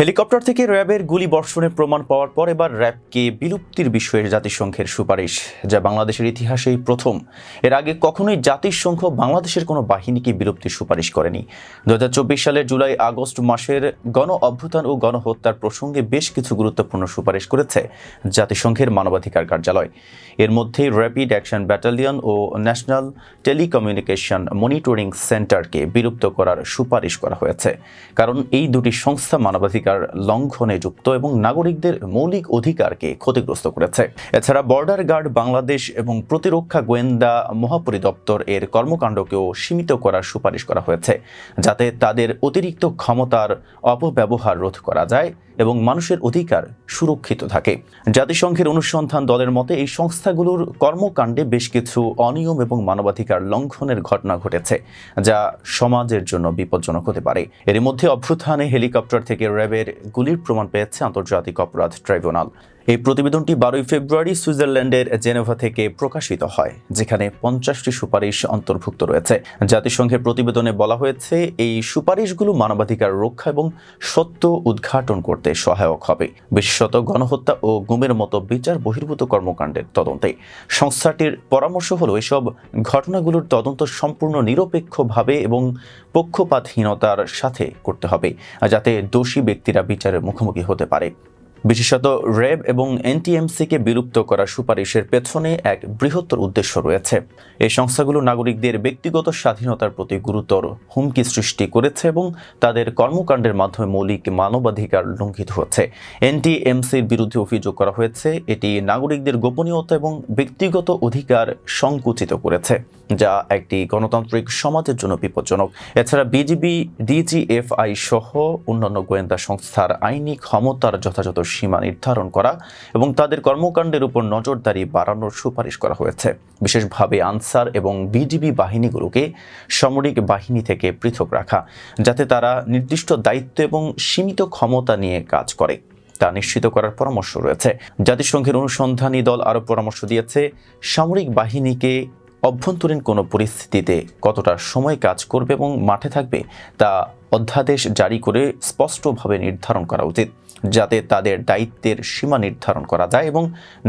Helicopter থেকে র্যাবের গুলি বর্ষণের প্রমাণ পাওয়ার পর এবার র্যাবকে বিলুপ্তির বিষয়ে জাতিসংঘের সুপারিশ, যা বাংলাদেশের ইতিহাসেই প্রথম। এর আগে কখনোই জাতিসংঘ বাংলাদেশের কোনো বাহিনীকে বিলুপ্তির সুপারিশ করেনি। দু সালের জুলাই আগস্ট মাসের গণ অভ্যুত্থান ও গণহত্যার প্রসঙ্গে বেশ কিছু গুরুত্বপূর্ণ সুপারিশ করেছে জাতিসংঘের মানবাধিকার কার্যালয়। এর মধ্যে র্যাপিড অ্যাকশন ব্যাটালিয়ন ও ন্যাশনাল টেলিকমিউনিকেশন মনিটরিং সেন্টারকে বিলুপ্ত করার সুপারিশ করা হয়েছে। কারণ এই দুটি সংস্থা মানবাধিকার লঙ্ঘনে যুক্ত এবং নাগরিকদের মৌলিক অধিকারকে ক্ষতিগ্রস্ত করেছে। এছাড়া বর্ডার গার্ড বাংলাদেশ এবং প্রতিরক্ষা গোয়েন্দা মহাপরিদপ্তর এর কর্মকাণ্ডকেও সীমিত করার সুপারিশ করা হয়েছে, যাতে তাদের অতিরিক্ত ক্ষমতার অপব্যবহার রোধ করা যায় এবং মানুষের অধিকার সুরক্ষিত থাকে। জাতিসংঘের অনুসন্ধান দলের মতে, এই সংস্থাগুলোর কর্মকাণ্ডে বেশ কিছু অনিয়ম এবং মানবাধিকার লঙ্ঘনের ঘটনা ঘটেছে, যা সমাজের জন্য বিপজ্জনক হতে পারে। এর মধ্যে অভ্যুত্থানে হেলিকপ্টার থেকে র্যাবের গুলির প্রমাণ পেয়েছে আন্তর্জাতিক অপরাধ ট্রাইব্যুনাল। এই প্রতিবেদনটি বারোই ফেব্রুয়ারি সুইজারল্যান্ডের জেনেভা থেকে প্রকাশিত হয়, যেখানে পঞ্চাশটি সুপারিশ অন্তর্ভুক্ত রয়েছে। জাতিসংঘের প্রতিবেদনে বলা হয়েছে, এই সুপারিশগুলো মানবাধিকার রক্ষা এবং সত্য উদ্ঘাটন করতে সহায়ক হবে। বিশেষত গণহত্যা ও গুমের মতো বিচার বহির্ভূত কর্মকাণ্ডের তদন্তে। সংস্থাটির পরামর্শ হলো, এসব ঘটনাগুলোর তদন্ত সম্পূর্ণ নিরপেক্ষভাবে এবং পক্ষপাতহীনতার সাথে করতে হবে, যাতে দোষী ব্যক্তিরা বিচারের মুখোমুখি হতে পারে। বিশেষত র্যাব এবং এনটিএমসিকে বিলুপ্ত করার সুপারিশের পেছনে এক বৃহত্তর উদ্দেশ্য রয়েছে। এই সংস্থাগুলো নাগরিকদের ব্যক্তিগত স্বাধীনতার প্রতি গুরুতর হুমকি সৃষ্টি করেছে এবং তাদের কর্মকাণ্ডের মাধ্যমে মৌলিক মানবাধিকার লঙ্ঘিত হচ্ছে। এনটিএমসির বিরুদ্ধে অভিযোগ করা হয়েছে, এটি নাগরিকদের গোপনীয়তা এবং ব্যক্তিগত অধিকার সংকুচিত করেছে, যা একটি গণতান্ত্রিক সমাজের জন্য বিপজ্জনক। এছাড়া বিজিবি, ডিজিএফআই সহ অন্যান্য গোয়েন্দা সংস্থার আইনি ক্ষমতার যথাযথ সীমা নির্ধারণ করা এবং তাদের কর্মকাণ্ডের উপর নজরদারি বাড়ানোর সুপারিশ করা হয়েছে। বিশেষভাবে আনসার এবং বিজিবি বাহিনীগুলোকে সামরিক বাহিনী থেকে পৃথক রাখা, যাতে তারা নির্দিষ্ট দায়িত্ব এবং সীমিত ক্ষমতা নিয়ে কাজ করে। তা নিশ্চিত করার পরামর্শ রয়েছে। জাতিসংঘের অনুসন্ধানী দল আরও পরামর্শ দিয়েছে, সামরিক বাহিনীকে অভ্যন্তরীণ কোনো পরিস্থিতিতে কতটা সময় কাজ করবে এবং মাঠে থাকবে তা অধ্যাদেশ জারি করে স্পষ্টভাবে নির্ধারণ করা উচিত, যাতে তাদের দায়িত্বের সীমা নির্ধারণ করা যায় এবং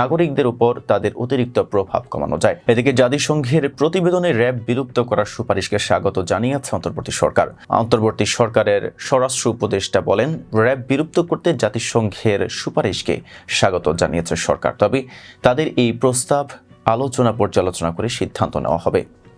নাগরিকদের উপর তাদের অতিরিক্ত প্রভাব কমানো যায়। এদিকে জাতিসংঘের প্রতিবেদনে র্যাব বিলুপ্ত করার সুপারিশকে স্বাগত জানিয়েছে অন্তর্বর্তী সরকার। অন্তর্বর্তী সরকারের স্বরাষ্ট্র উপদেষ্টা বলেন, র্যাব বিলুপ্ত করতে জাতিসংঘের সুপারিশকে স্বাগত জানিয়েছে সরকার, তবে তাদের এই প্রস্তাব আলোচনা পর্যালোচনা করে সিদ্ধান্ত নেওয়া হবে।